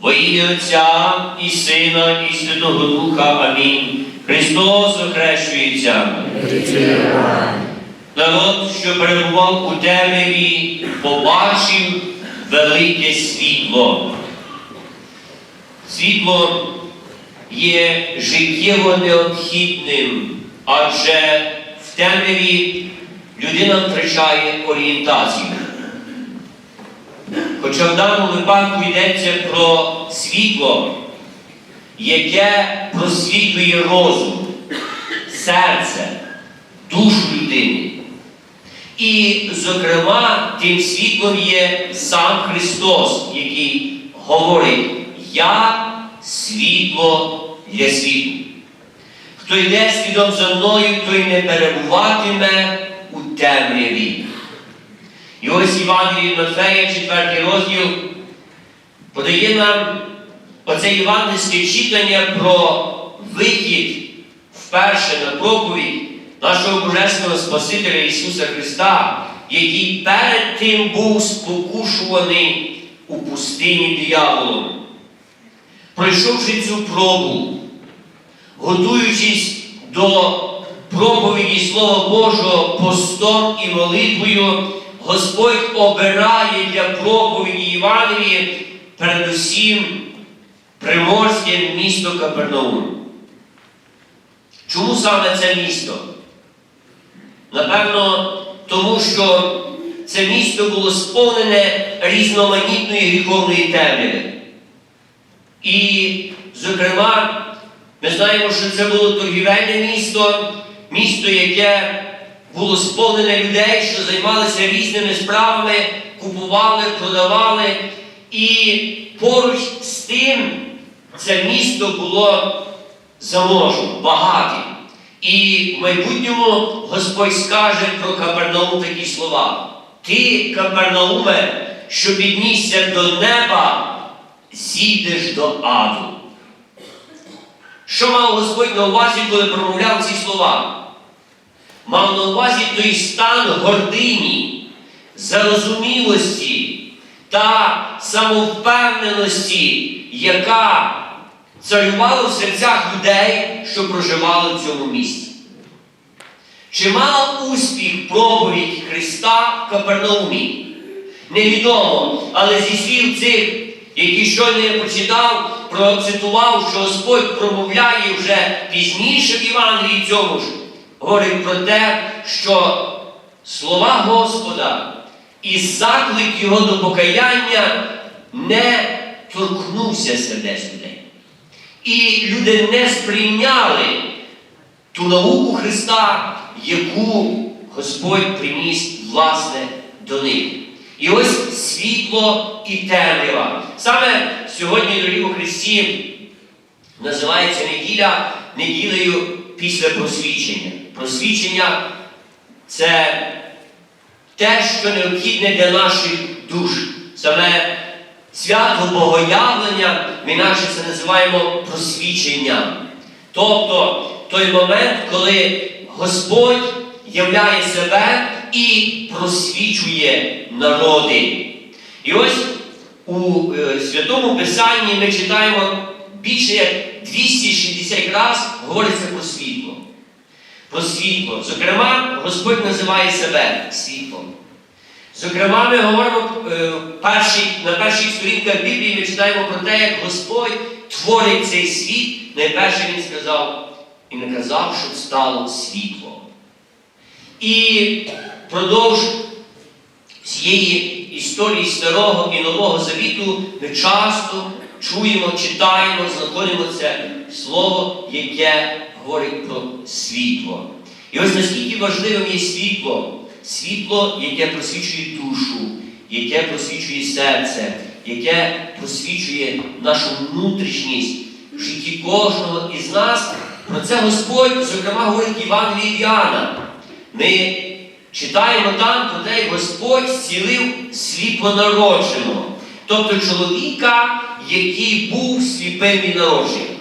Во ім'я Отця і Сина, і Святого Духа. Амінь. Христос охрещується. Народ, що перебував у темряві, побачив велике світло. Світло є життєво необхідним, адже в темряві людина втрачає орієнтацію. Хоча в даному випадку йдеться про світло, яке просвітлює розум, серце, душу людини. І, зокрема, тим світлом є сам Христос, який говорить, я світло для світу. Хто йде слідом за мною, той не перебуватиме у темряві. І ось Івангелій Матфея, 4 розділ, подає нам оце євангельське читання про вихід вперше на проповідь нашого Божественного Спасителя Ісуса Христа, який перед тим був спокушуваний у пустині дияволом. Пройшовши цю пробу, готуючись до проповіді Слова Божого постом і молитвою, Господь обирає для проповіді Євангелії передусім приморське місто Капернаум. Чому саме це місто? Напевно, тому що це місто було сповнене різноманітної гріховної темряви. І, зокрема, ми знаємо, що це було торгівельне місто, місто, яке було сповнене людей, що займалися різними справами, купували, продавали. І поруч з тим це місто було заможним, багатим. І в майбутньому Господь скаже про Капернаум такі слова. Ти, Капернауме, що піднісся до неба, зійдеш до аду. Що мав Господь на увазі, коли промовляв ці слова? Мав на увазі той стан гордині, зарозумілості та самовпевненості, яка царювала в серцях людей, що проживали в цьому місті. Чи мала успіх проповідь Христа в Капернаумі? Невідомо, але зі слів цих, які щойно я прочитав, процитував, що Господь промовляє вже пізніше в Євангелії цьому ж, говорить про те, що слова Господа і заклик Його до покаяння не торкнувся сердець людей. І люди не сприйняли ту науку Христа, яку Господь приніс, власне, до них. І ось світло і темрява. Саме сьогодні, дорогі у Христі, називається неділя неділею після просвічення. Просвічення це те, що необхідне для наших душ. Саме свято Богоявлення, ми інакше це називаємо просвіченням. Тобто той момент, коли Господь являє себе і просвічує народи. І ось у е, Святому Писанні ми читаємо більше як 260 разів говориться про світло. Про світло. Зокрема, Господь називає себе світлом. Зокрема, ми говоримо е, на перших сторінках Біблії ми читаємо про те, як Господь творить цей світ. Найперше Він сказав і наказав, щоб стало світло. І впродовж всієї історії Старого і Нового Завіту ми часто чуємо, читаємо, знаходимо це слово, яке говорить про світло. І ось наскільки важливим є світло, світло, яке просвічує душу, яке просвічує серце, яке просвічує нашу внутрішність в житті кожного із нас. Про це Господь, зокрема, говорить в Євангелії Ми читаємо там як Господь зцілив сліпонародженого, тобто чоловіка, який був сліпим від народження.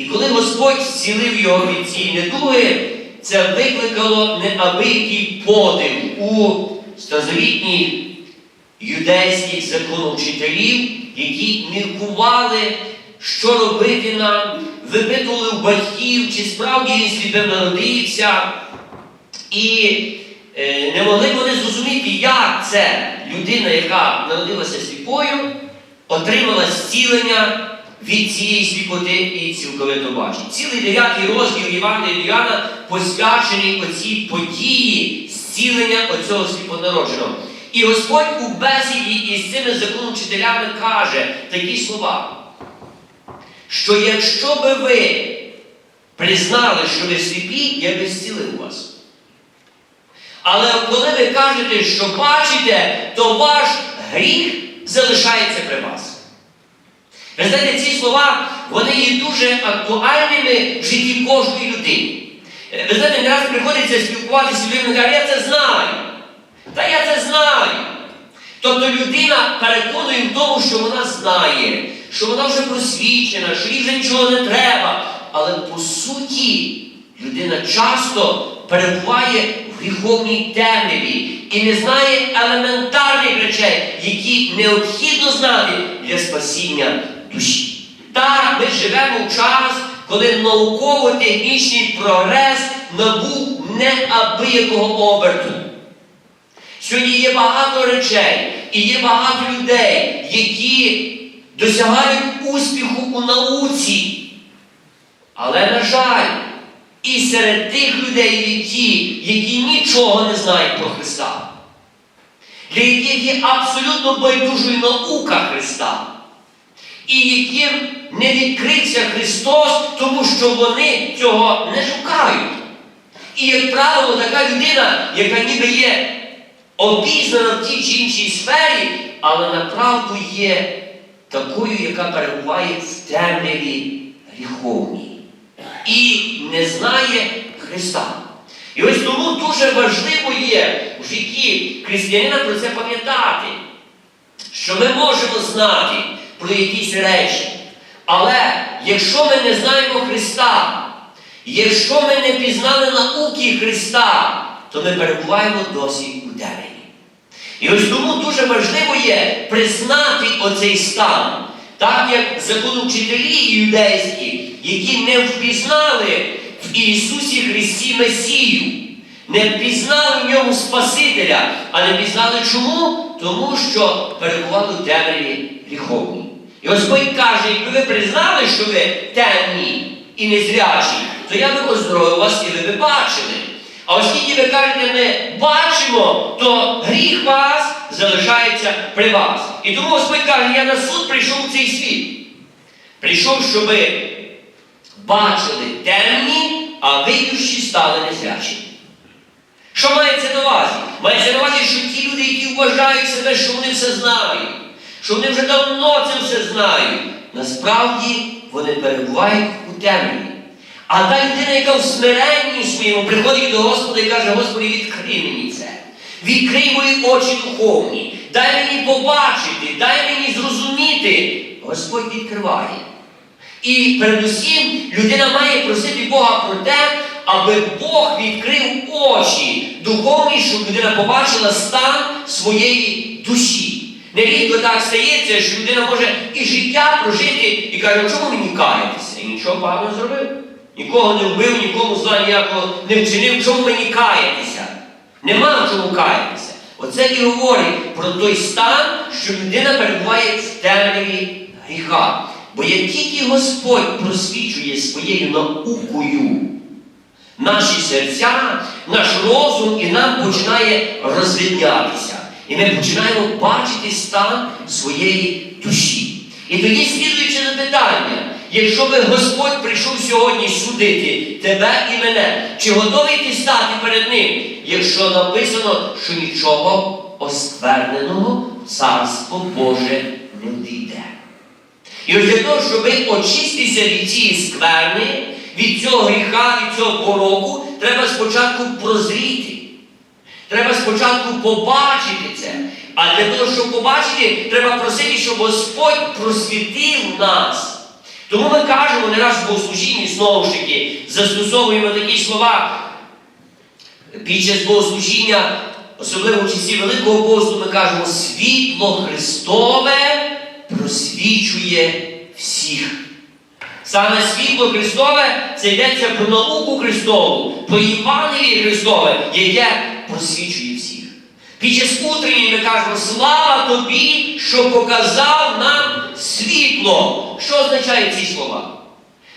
І коли Господь зцілив його від цієї недуги, це викликало неабиякий подив у старозавітній юдейських законовчителів, які міркували, що робити нам, випитували у батьків, чи справді він сліпим народився. І е, не могли вони зрозуміти, як це людина, яка народилася сліпою, отримала зцілення від цієї сліпоти і цілковито бачить. Цілий дев'ятий розділ Івана Іліана посвячений оцій події зцілення оцього сліпонародженого. І Господь у бесіді із цими законовчителями каже такі слова, що якщо би ви признали, що ви сліпі, я би зцілив вас. Але коли ви кажете, що бачите, то ваш гріх залишається при вас. Ви знаєте, ці слова вони є дуже актуальними в житті кожної людини. Е, Ви знаєте, не раз приходиться спілкуватися з людьми, каже, я це знаю. Та я це знаю. Тобто людина переконує в тому, що вона знає, що вона вже просвічена, що їй вже нічого не треба. Але по суті людина часто перебуває в гріховній темряві і не знає елементарних речей, які необхідно знати для спасіння. Так, ми живемо в час, коли науково-технічний прогрес набув неабиякого оберту. Сьогодні є багато речей і є багато людей, які досягають успіху у науці. Але, на жаль, і серед тих людей є ті, які нічого не знають про Христа, для яких є абсолютно байдужою наука Христа, і яким не відкрився Христос, тому що вони цього не шукають. І, як правило, така людина, яка ніби є обізнана в тій чи іншій сфері, але направду є такою, яка перебуває в темряві гріховній і не знає Христа. І ось тому дуже важливо є в житті християнина про це пам'ятати, що ми можемо знати про якісь речі. Але якщо ми не знаємо Христа, якщо ми не пізнали науки Христа, то ми перебуваємо досі у темряві. І ось тому дуже важливо є признати оцей стан, так як законовчителі юдейські, які не впізнали в Ісусі Христі Месію, не впізнали в ньому Спасителя, а не пізнали чому? Тому що перебували в темряві гріховній. І Господь каже, якби ви признали, що ви темні і незрячі, то я би оздоровив вас і ви би бачили. А оскільки ви кажете, ми бачимо, то гріх вас залишається при вас. І тому Господь каже, я на суд прийшов у цей світ. Прийшов, щоб бачили темні, а видющі стали незрячі. Що мається на увазі? Мається на увазі, що ті люди, які вважають себе, що вони все знають, що вони вже давно це все знають, насправді вони перебувають у темряві. А та людина, яка в смиренні своєму приходить до Господа і каже, Господи, відкрий мені це. Відкрий мої очі духовні, дай мені побачити, дай мені зрозуміти. Господь відкриває. І передусім людина має просити Бога про те, аби Бог відкрив очі духовні, щоб людина побачила стан своєї душі. Нерідко так стається, що людина може і життя прожити і каже, «А чому мені каятися? І нічого поганого не зробив. Нікого не вбив, нікому зла ніякого не вчинив, чому мені каятися? Нема в чому каятися. Оце і говорить про той стан, що людина перебуває в темряві гріха. Бо як тільки Господь просвічує своєю наукою наші серця, наш розум і нам починає розвиднятися. І ми починаємо бачити стан своєї душі. І тоді слідуюче запитання, якщо би Господь прийшов сьогодні судити тебе і мене, чи готовий ти стати перед Ним, якщо написано, що нічого оскверненого Царство Боже не війде. І ось для того, щоб очиститися від цієї скверни, від цього гріха, від цього пороку, треба спочатку прозріти. Треба спочатку побачити це. А для того, щоб побачити, треба просити, щоб Господь просвітив нас. Тому ми кажемо не в богослужінні, знову ж таки, застосовуємо такі слова під час богослужіння особливо в часі Великого посту, ми кажемо, світло Христове просвічує всіх. Саме світло Христове це йдеться про науку Христову, про Євангеліє Христове, яке просвічує всіх. Під час утренні ми кажемо, слава тобі, що показав нам світло. Що означають ці слова?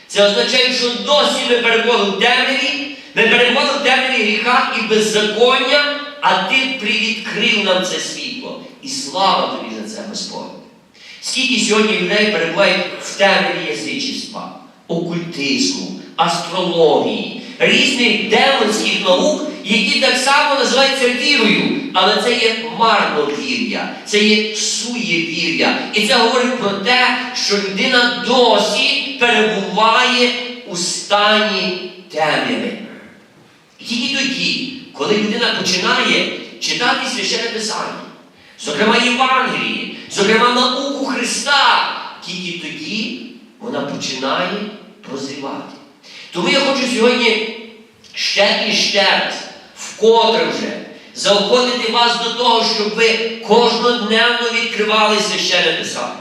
Це означає, що досі ми перебували в темряві, ми перебували в темряві гріха і беззаконня, а ти привідкрив нам це світло. І слава тобі за це, Господь. Скільки сьогодні людей перебувають в темряві язичества, окультизму, астрології, різних демонських наук, які так само називаються вірою, але це є марновір'я, це є суєвір'я. І це говорить про те, що людина досі перебуває у стані темряви. Тільки тоді, коли людина починає читати священне Писання, зокрема Євангеліє, зокрема науку Христа, тільки тоді вона починає прозрівати. Тому я хочу сьогодні ще і ще раз, вкотре вже, заохотити вас до того, щоб ви кожнодневно відкривали священне Писання.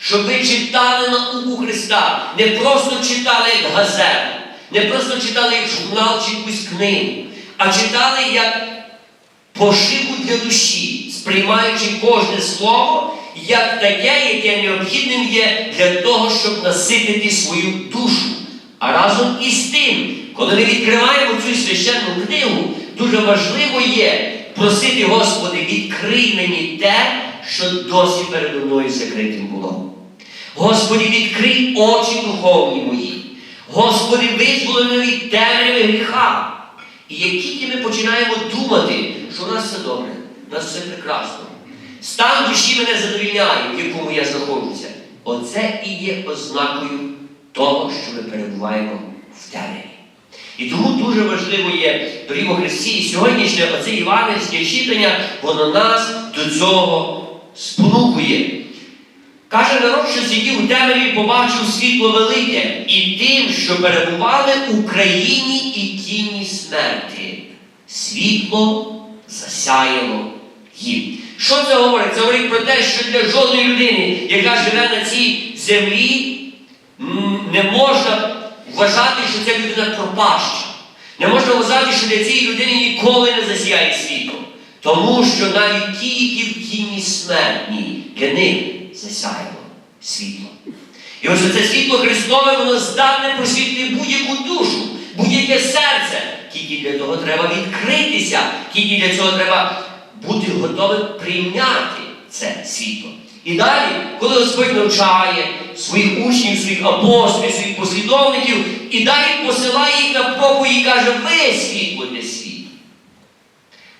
Щоб ви читали науку Христа, не просто читали як газету, не просто читали як журнал чи якусь книгу, а читали як пошиву для душі, сприймаючи кожне слово як таке, яке необхідним є для того, щоб наситити свою душу. А разом із тим, коли ми відкриваємо цю священну книгу, дуже важливо є просити, Господи, відкрий мені те, що досі передо мною закритим було. Господи, відкрий очі духовні мої. Господи, визволи мене від темряви гріха. І як тільки ми починаємо думати, що у нас все добре, у нас все прекрасно, стан душі мене задовільняє, в якому я знаходжуся, оце і є ознакою того, що ми перебуваємо в темряві. І тому дуже важливо є, дорогі во Христі, і сьогоднішнє оце євангельське читання, воно нас до цього спонукує. Каже народ, що сидів у темряві, побачив світло велике, і тим, що перебували у країні і тіні смерті. Світло засяяло їм. Що це говорить? Це говорить про те, що для жодної людини, яка живе на цій землі, не можна вважати, що ця людина пропаща. Не можна вважати, що для цієї людини ніколи не засіяє світло. Тому що навіть ті, які в тіні смертні, для них засяяло світло. І ось це світло Христове, воно здатне просвітлити будь-яку душу, будь-яке серце. Тільки для того треба відкритися, тільки для цього треба бути готовим прийняти це світло. І далі, коли Господь навчає своїх учнів, своїх апостолів, своїх послідовників, і далі посилає їх на проповідь і каже, ви світло для світу.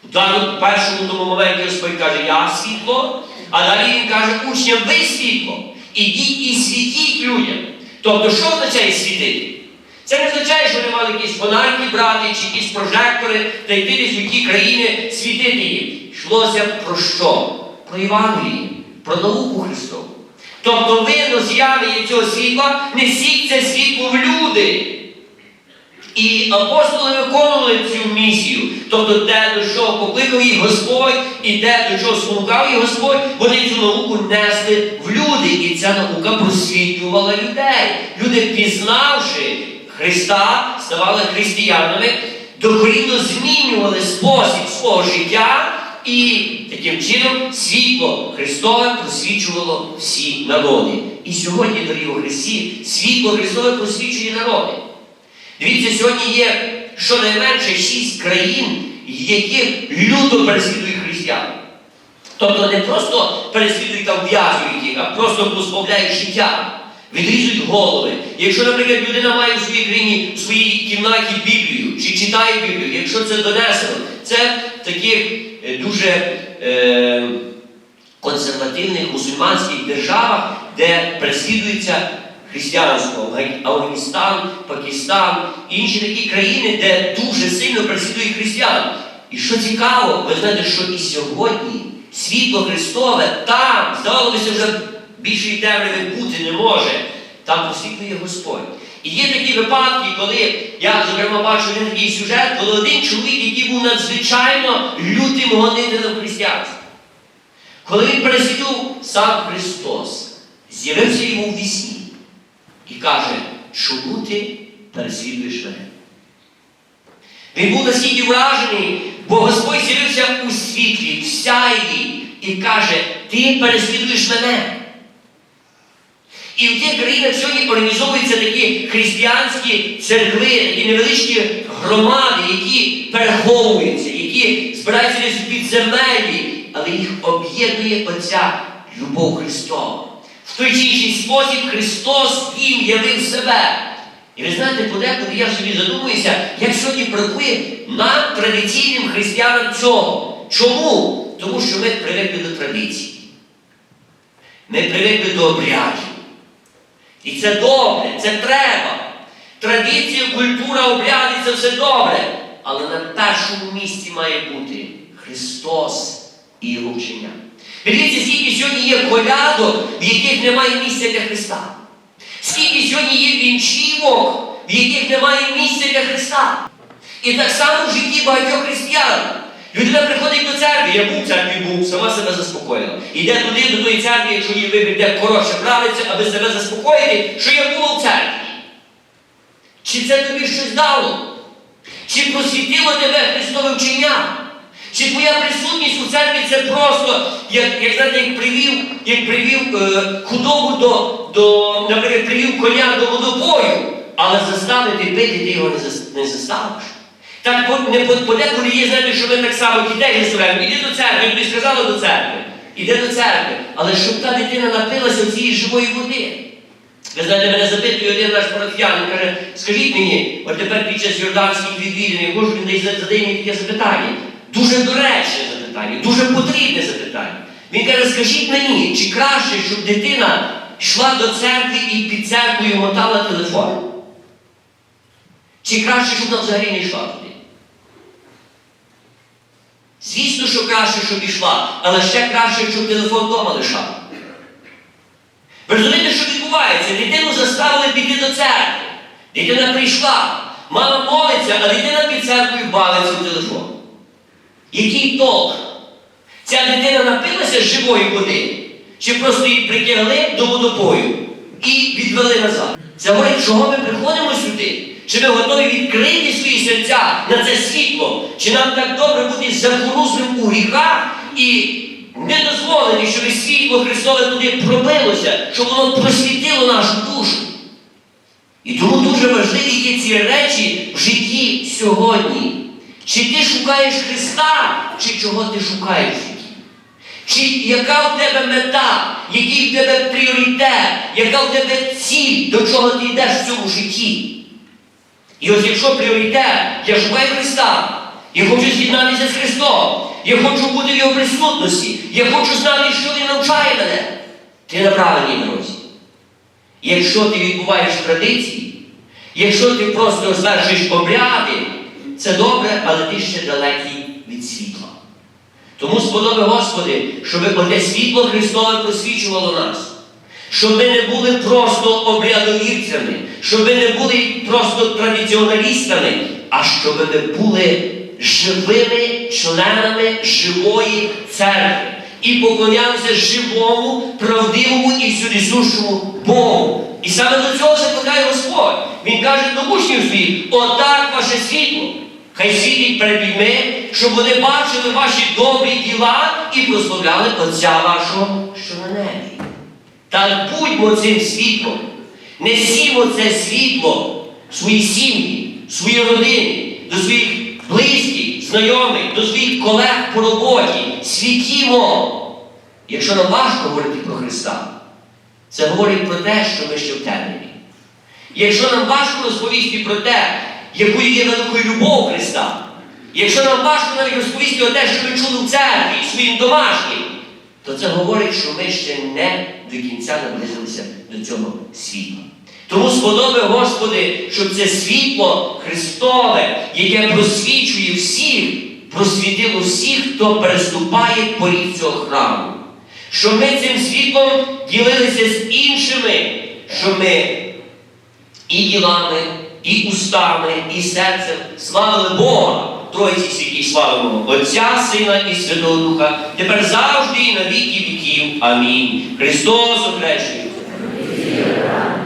У даному першому тому моменті Господь каже, я світло, а далі Він каже, учням, ви світло. Ідіть і світіть людям. Тобто, що означає світити? Це не означає, що вони мали якісь фонарики брати чи якісь прожектори та йти десь у ті країни світити їм. Йшлося про що? Про Євангеліє, про науку Христову. Тобто ви, носіяни цього світла, несіть це світло в люди. І апостоли виконували цю місію, тобто те, до чого покликав їх Господь, і те, до чого спонукав їх Господь, вони цю науку несли в люди. І ця наука просвітлювала людей. Люди, пізнавши Христа, ставали християнами, докорінно змінювали спосіб свого життя, і таким чином світло Христове просвічувало всі народи. І сьогодні, дорогі у Христі, світло Христове просвічує народи. Дивіться, сьогодні є щонайменше шість країн, які люто переслідують християн. Тобто не просто переслідують там в'язують їх, а просто позбавляють життя, відрізують голови. Якщо, наприклад, людина має в своїй країні в своїй кімнаті Біблію чи читає Біблію, якщо це донесено, це таких е, дуже е, консервативних мусульманських державах, де переслідується християнство, Афганістан, Пакистан, інші такі країни, де дуже сильно переслідують християн. І що цікаво, ви знаєте, що і сьогодні світло Христове там, здавалося, вже більшої темряви бути не може. Там просвітлює Господь. І є такі випадки, коли я, зокрема, бачу один такий сюжет, коли один чоловік, який був надзвичайно лютим гонителем християнства, коли він переслідував сам Христос, з'явився йому в вісні і каже, чому ти переслідуєш мене? Він був настільки вражений, бо Господь з'явився у світлі, в сяйві, і каже, ти переслідуєш мене. І в тих країнах сьогодні організовуються такі християнські церкви, такі невеличкі громади, які переховуються, які збираються у підземелі, але їх об'єднує оця любов Христова. В той чи інший спосіб Христос їм явив себе. І ви знаєте, подекуди я собі задумуюся, як сьогодні бракує нам, традиційним християнам цього. Чому? Тому що ми привикли до традицій. Ми привикли до обрядів. І це добре, це треба. Традиція, культура, обряди це все добре. Але на першому місці має бути Христос і Його вчення. Дивіться, скільки сьогодні є колядок, в яких немає місця для Христа. Скільки сьогодні є вінчівок, в яких немає місця для Христа. І так само в житті багатьох християн. Людина приходить до церкви, я був в церкві, був, сама себе заспокоїла. Іде туди, до тої церкви, якщо її вибір, де коротше правиться, аби себе заспокоїти, що я був у церкві. Чи це тобі щось дало? Чи просвітило тебе Христове вчення? Чи твоя присутність у церкві це просто, як, як знаєте, як привів, як привів е, худобу до, до, наприклад, привів коня до водопою, але заставити пити ти його не заставиш. Так по- не по- подекуди є, знаєте, що ми так само дітей заставляємо. Іди до церкви, тобі сказали до церкви. Іди до церкви. Але щоб та дитина напилася цієї живої води. Ви знаєте, мене запитує один наш парафіян, каже, скажіть мені, от тепер під час Йорданських відвідин, можу він задає мені таке запитання. Дуже доречне запитання, дуже потрібне запитання. Він каже, скажіть мені, чи краще, щоб дитина йшла до церкви і під церквою мотала телефон? Чи краще, щоб вона взагалі не йшла туди? Звісно, що краще, щоб йшла, але ще краще, щоб телефон вдома лишав. Ви розумієте, що відбувається? Дитину заставили піти до церкви. Дитина прийшла, мама молиться, а дитина під церквою бавиться в телефон. Який толк? Ця дитина напилася з живої води, чи просто її притягли до водопою і відвели назад. Це говорить, чого ми приходимо сюди? Чи ми готові відкрити свої серця на це світло? Чи нам так добре бути закорузлим у гріхах і не дозволити, щоб світло Христове туди пробилося, щоб воно просвітило нашу душу? І тому дуже важливі є ці речі в житті сьогодні. Чи ти шукаєш Христа, чи чого ти шукаєш? Чи яка в тебе мета, який в тебе пріоритет, яка в тебе ціль, до чого ти йдеш в цьому житті? І ось якщо пріоритет, я шукаю Христа, я хочу з'єднатися з Христом, я хочу бути в Його присутності, я хочу знати, що Він навчає мене, ти на правильній дорозі. Якщо ти відбуваєш традиції, якщо ти просто звершуєш обряди, це добре, але ти ще далекий від світла. Тому сподоби, Господи, щоб оте світло Христове просвічувало нас. Щоб ми не були просто обрядовірцями, щоб ми не були просто традиціоналістами, а щоб ми були живими членами живої церкви і поклонялися живому, правдивому і всюдисущому Богу. І саме до цього закликає Господь. Він каже до учнів своїх, отак ваше світло. Хай світить перед людьми, щоб вони бачили ваші добрі діла і прославляли Отця вашого, що на небі. Так будьмо цим світлом. Несімо це світло в свої сім'ї, в свої родини, до своїх близьких, знайомих, до своїх колег по роботі. Світімо. Якщо нам важко говорити про Христа, це говорить про те, що ми ще в темряві. Якщо нам важко розповісти про те, якою є великою любов Христа, якщо нам важко навіть розповісти про те, що ми чули в церкві своїм домашнім, то це говорить, що ми ще не до кінця наблизилися до цього світла. Тому сподоби, Господи, щоб це світло Христове, яке просвічує всіх, просвітило всіх, хто переступає поріг цього храму. Щоб ми цим світлом ділилися з іншими, щоб ми і ділами, і устами, і серцем славили Бога. Тройці святі славимо Отця, Сина і Святого Духа, тепер завжди і на віки віків. Амінь. Христос окрещує.